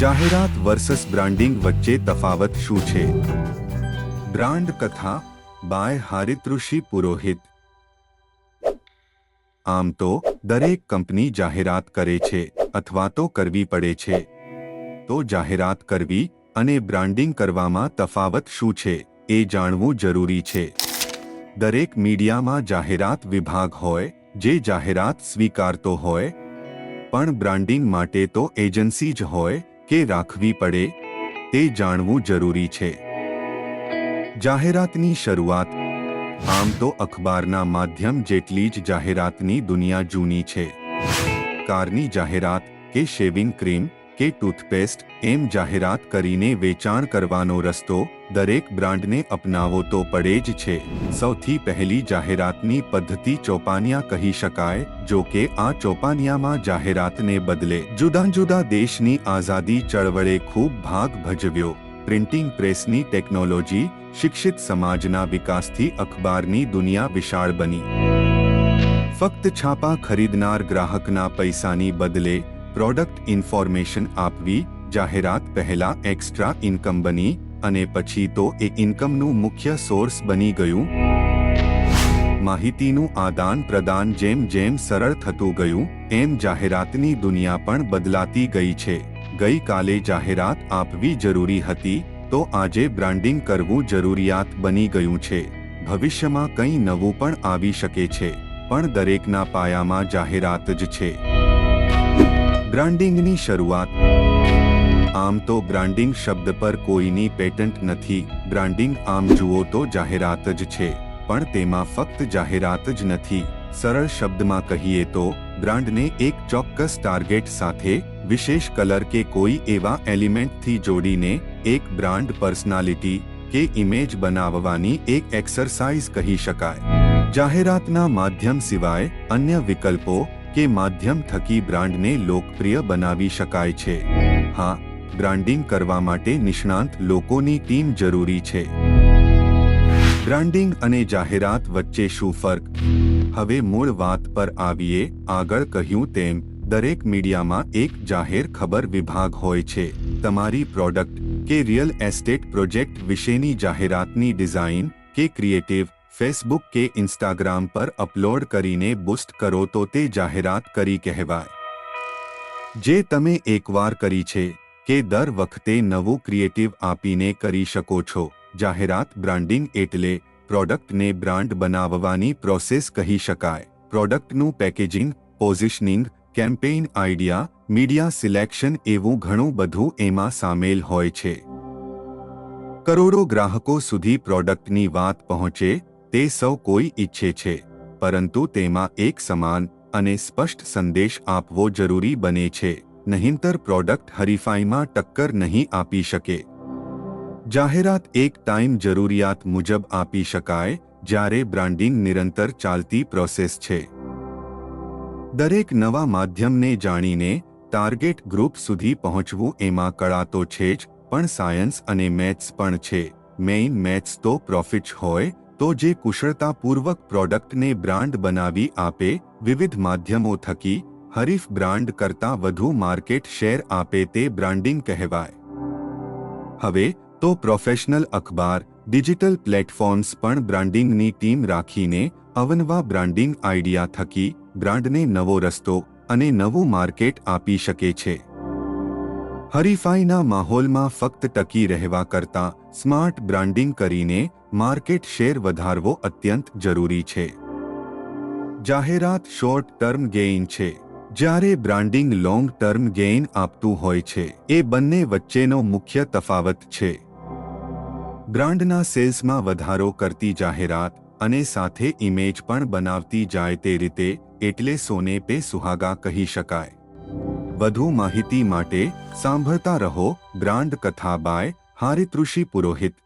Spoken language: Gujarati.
જાહેરાત વર્સસ બ્રાન્ડિંગ વચ્ચે તફાવત શું છે? બ્રાન્ડ કથા બાય હારિતૃષિ પુરોહિત. આમ તો દરેક કંપની જાહેરાત કરે છે અથવા તો કરવી પડે છે. તો જાહેરાત કરવી અને બ્રાન્ડિંગ કરવામાં તફાવત શું છે એ જાણવું જરૂરી છે. દરેક મીડિયામાં જાહેરાત વિભાગ હોય, જે જાહેરાત સ્વીકારતો હોય, પણ બ્રાન્ડિંગ માટે તો એજન્સી જ હોય કે રાખવી પડે તે જાણવું જરૂરી છે. જાહેરાતની શરૂઆત આમ તો અખબારના માધ્યમ જેટલી જ જાહેરાતની દુનિયા જૂની છે. કારની જાહેરાત કે શેવિંગ ક્રીમ કે ટૂથપેસ્ટ, એમ જાહેરાત કરીને વેચાણ કરવાનો રસ્તો, દરેક બ્રાન્ડને અપનાવો તો પડે જ છે. સૌથી પહેલી જાહેરાતની પદ્ધતિ ચોપાનિયા કહી શકાય, જો કે આ ચોપાનિયામાં જાહેરાતને બદલે જુદા જુદા દેશની આઝાદી ચળવળે ખૂબ ભાગ ભજવ્યો. પ્રિન્ટિંગ પ્રેસની ટેકનોલોજી, શિક્ષિત સમાજના વિકાસથી અખબારની દુનિયા વિશાળ બની. ફક્ત છાપા ખરીદનાર ગ્રાહકના પૈસાની બદલે પ્રોડક્ટ ઇન્ફોર્મેશન આપવી, જાહેરાત પહેલા એક્સ્ટ્રા ઇન્કમ બની, અને પછી તો એ ઇન્કમનું મુખ્ય સોર્સ બની ગયું. માહિતીનું આદાન પ્રદાન જેમ જેમ સરળ થતું ગયું, એમ જાહેરાતની દુનિયા પણ બદલાતી ગઈ છે. ગઈકાલે જાહેરાત આપવી જરૂરી હતી, તો આજે બ્રાન્ડિંગ કરવું જરૂરિયાત બની ગયું છે. ભવિષ્યમાં કંઈ નવું પણ આવી શકે છે, પણ દરેકના પાયામાં જાહેરાત જ છે. બ્રાન્ડિંગની શરૂઆત. આમ તો બ્રાન્ડિંગ શબ્દ પર કોઈની પેટન્ટ નથી. બ્રાન્ડિંગ આમ જુઓ તો જાહેરાત જ છે, પણ તેમાં ફક્ત જાહેરાત જ નથી. સરળ શબ્દમાં કહીએ તો બ્રાન્ડને એક ચોક્કસ ટાર્ગેટ સાથે, વિશેષ કલર કે કોઈ એવા એલિમેન્ટથી જોડીને, એક બ્રાન્ડ પર્સનાલિટી કે ઇમેજ બનાવવાની એક એક્સરસાઇઝ કહી શકાય. જાહેરાતના માધ્યમ સિવાય અન્ય વિકલ્પો કે માધ્યમ થકી બ્રાન્ડને લોકપ્રિય બનાવી શકાય છે. હા, બ્રાન્ડિંગ કરવા માટે નિષ્ણાંત લોકોની ટીમ જરૂરી છે. બ્રાન્ડિંગ અને જાહેરાત વચ્ચે શું ફર્ક? હવે મૂળ વાત પર આવીએ, આગળ કહ્યું તેમ, દરેક મીડિયામાં એક જાહેર ખબર વિભાગ હોય છે. તમારી પ્રોડક્ટ કે રિયલ એસ્ટેટ પ્રોજેક્ટ વિશેની જાહેરાતની ડિઝાઇન કે ક્રિએટિવ ફેસબુક કે ઇન્સ્ટાગ્રામ પર અપલોડ કરીને બુસ્ટ કરો તો તે જાહેરાત કરી કહેવાય. જે તમે એકવાર કરી છે, કે દર વખતે નવું ક્રિએટિવ આપીને કરી શકો છો. જાહેરાત બ્રાન્ડિંગ એટલે પ્રોડક્ટને બ્રાન્ડ બનાવવાની પ્રોસેસ કહી શકાય. પ્રોડક્ટનું packaging positioning campaign idea media selection એવું ઘણું બધું એમાં સામેલ હોય છે. કરોડો ગ્રાહકો સુધી પ્રોડક્ટની વાત પહોંચે તે સૌ કોઈ ઈચ્છે છે, પરંતુ તેમાં એક સમાન અને સ્પષ્ટ સંદેશ આપવો જરૂરી બને છે, નહીંતર પ્રોડક્ટ હરીફાઈમાં ટક્કર નહીં આપી શકે. જાહેરાત એક ટાઈમ જરૂરિયાત મુજબ આપી શકાય, જ્યારે બ્રાન્ડિંગ નિરંતર ચાલતી પ્રોસેસ છે. દરેક નવા માધ્યમને જાણીને ટાર્ગેટ ગ્રુપ સુધી પહોંચવું એમાં કળા તો છે જ, પણ સાયન્સ અને મેથ્સ પણ છે. મેઇન મેથ્સ તો પ્રોફિટ હોય તો જે કુશળતાપૂર્વક પ્રોડક્ટને બ્રાન્ડ બનાવી આપે, વિવિધ માધ્યમો થકી, હરીફ બ્રાન્ડ કરતાં વધુ માર્કેટ શેર આપે તે બ્રાન્ડિંગ કહેવાય. હવે, તો પ્રોફેશનલ અખબાર, ડિજિટલ પ્લેટફોર્મ્સ પણ બ્રાન્ડિંગની ટીમ રાખીને, અવનવા બ્રાન્ડિંગ આઈડિયા થકી, બ્રાન્ડને નવો રસ્તો અને નવું માર્કેટ આપી શકે છે. હરીફાઈના માહોલમાં ફક્ત ટકી રહેવા કરતાં સ્માર્ટ બ્રાન્ડિંગ કરીને માર્કેટ શેર વધારવો અત્યંત જરૂરી છે. જાહેરાત શોર્ટ ટર્મ ગેઇન છે. જ્યારે બ્રાન્ડિંગ લોંગ ટર્મ ગેઇન આપતું હોય છે, એ બંને વચ્ચેનો મુખ્ય તફાવત છે. બ્રાન્ડના સેલ્સમાં વધારો કરતી જાહેરાત અને સાથે ઇમેજ પણ બનાવતી જાય તે રીતે એટલે સોને પે સુહાગા કહી શકાય. વધુ માહિતી માટે સાંભળતા રહો ગ્રાન્ડ કથા બાય હારિતૃષિ પુરોહિત.